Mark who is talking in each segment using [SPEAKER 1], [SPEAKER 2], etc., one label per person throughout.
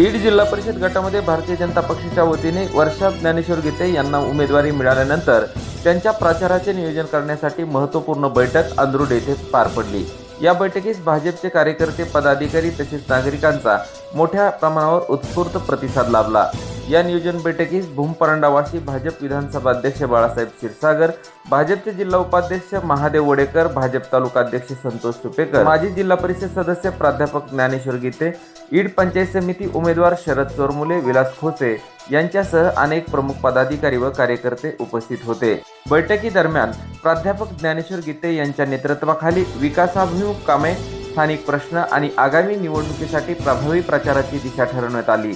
[SPEAKER 1] बीड जिल्हा परिषद गटामध्ये भारतीय जनता पक्षाच्या वतीने वर्षा ज्ञानेश्वर गीते यांना उमेदवारी मिळाल्यानंतर त्यांच्या प्रचाराचे नियोजन करण्यासाठी महत्त्वपूर्ण बैठक अंद्रुड येथे पार पडली. या बैठकीस भाजपचे कार्यकर्ते पदाधिकारी तसेच नागरिकांचा मोठ्या प्रमाणावर उत्स्फूर्त प्रतिसाद लाभला. या नियोजन बैठकीस भूमपरंडावासी भाजप विधानसभा अध्यक्ष बाळासाहेब क्षीरसागर भाजपचे जिल्हा उपाध्यक्ष महादेव वडेकर भाजप तालुका अध्यक्ष संतोष सुपेकर माजी जिल्हा परिषद सदस्य प्राध्यापक ज्ञानेश्वर गीते ईड पंचायत समिती उमेदवार शरद चोरमुले विलास खोसे यांच्यासह अनेक प्रमुख पदाधिकारी व कार्यकर्ते उपस्थित होते. बैठकीदरम्यान प्राध्यापक ज्ञानेश्वर गीते यांच्या नेतृत्वाखाली विकासाभिमुख कामे स्थानिक प्रश्न आणि आगामी निवडणुकीसाठी प्रभावी प्रचाराची दिशा ठरवण्यात आली.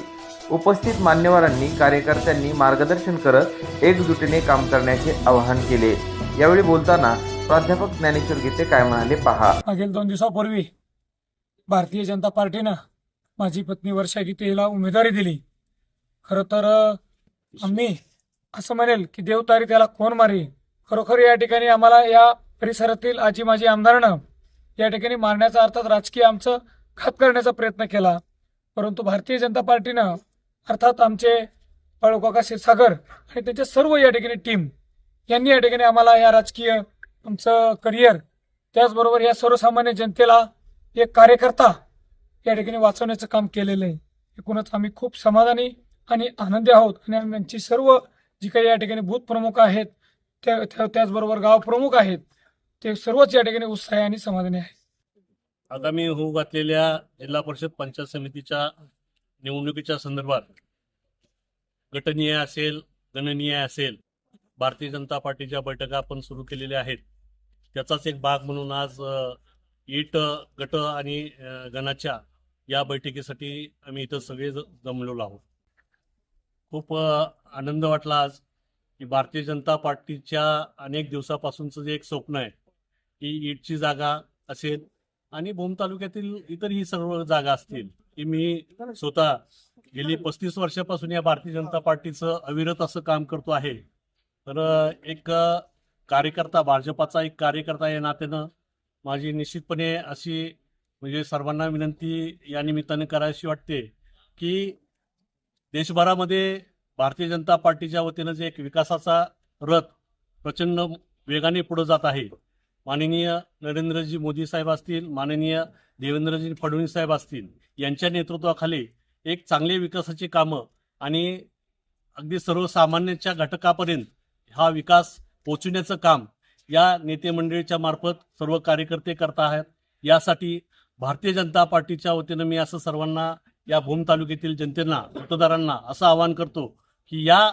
[SPEAKER 1] उपस्थित मान्यवरांनी कार्यकर्त्यांनी मार्गदर्शन करत एकजुटीने काम करण्याचे आवाहन केले. यावेळी बोलताना प्राध्यापक ज्ञानेश्वर गीते काय म्हणाले पहा.
[SPEAKER 2] मागील दोन दिवसापूर्वी भारतीय जनता पार्टीनं माझी पत्नी वर्षा गीतेला उमेदवारी दिली. खरं तर आम्ही असं म्हणेल की देवतारी त्याला कोण मारी? खरोखर या ठिकाणी आम्हाला या परिसरातील आजी माझी आमदारानं या ठिकाणी मारण्याचा अर्थात राजकीय आमचं घात करण्याचा प्रयत्न केला. परंतु भारतीय जनता पार्टीनं अर्थात आमचे बाळूकाका क्षीरसागर आणि त्यांच्या सर्व या ठिकाणी टीम यांनी या ठिकाणी आम्हाला या राजकीय आमचं करिअर त्याचबरोबर या सर्वसामान्य जनतेला एक कार्यकर्ता या ठिकाणी वाचवण्याचं काम केलेलं आहे. एकूणच आम्ही खूप समाधानी आणि आनंदी आहोत आणि आमची सर्व जी काही या ठिकाणी बूथ प्रमुख आहेत त्या त्या- त्याचबरोबर गाव प्रमुख आहेत ते सर्वच या ठिकाणी उत्साही आणि समाधानी आहेत.
[SPEAKER 3] आगामी होऊ घातलेल्या जिल्हा परिषद पंचायत समितीच्या निवडणुकीच्या संदर्भात गटनीय असेल गणनीय असेल भारतीय जनता पार्टीच्या बैठका आपण सुरू केलेल्या आहेत. त्याचाच एक भाग म्हणून आज ईट गट आणि गणाच्या या बैठकीसाठी आम्ही इथं सगळे ज- जमलेलो आहोत. खूप आनंद वाटला आज की भारतीय जनता पार्टीच्या अनेक दिवसापासूनचं जे एक स्वप्न आहे की ईटची जागा असेल आणि भूम तालुक्यातील इतरही सर्व जागा असतील की मी स्वतः गेली पस्तीस वर्षापासून या भारतीय जनता पार्टीचं अविरत असं काम करतो आहे. तर एक कार्यकर्ता भाजपाचा एक कार्यकर्ता या नात्यानं माझी निश्चितपणे अशी म्हणजे सर्वांना विनंती या निमित्तानं करायची वाटते की देशभरामध्ये भारतीय जनता पार्टीच्या वतीनं जे एक विकासाचा रथ प्रचंड वेगाने पुढे जात आहे माननीय नरेंद्रजी मोदी साहेब असतील माननीय देवेंद्रजी फडणवीस साहेब असतील यांच्या नेतृत्वाखाली एक चांगले विकासाची कामं आणि अगदी सर्वसामान्यांच्या घटकापर्यंत हा विकास पोचविण्याचं काम या नेते मंडळीच्या मार्फत सर्व कार्यकर्ते करत आहेत. यासाठी भारतीय जनता पार्टीच्या वतीनं मी असं सर्वांना या भूम तालुक्यातील जनतेला मतदारांना असं आवाहन करतो की या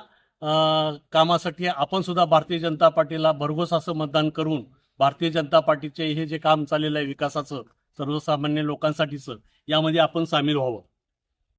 [SPEAKER 3] कामासाठी आपण सुद्धा भारतीय जनता पार्टीला भरघोस असं मतदान करून भारतीय जनता पार्टीचे हे जे काम चाललेलं आहे विकासाचं सर्वसामान्य लोकांसाठीचं यामध्ये आपण सामील व्हावं.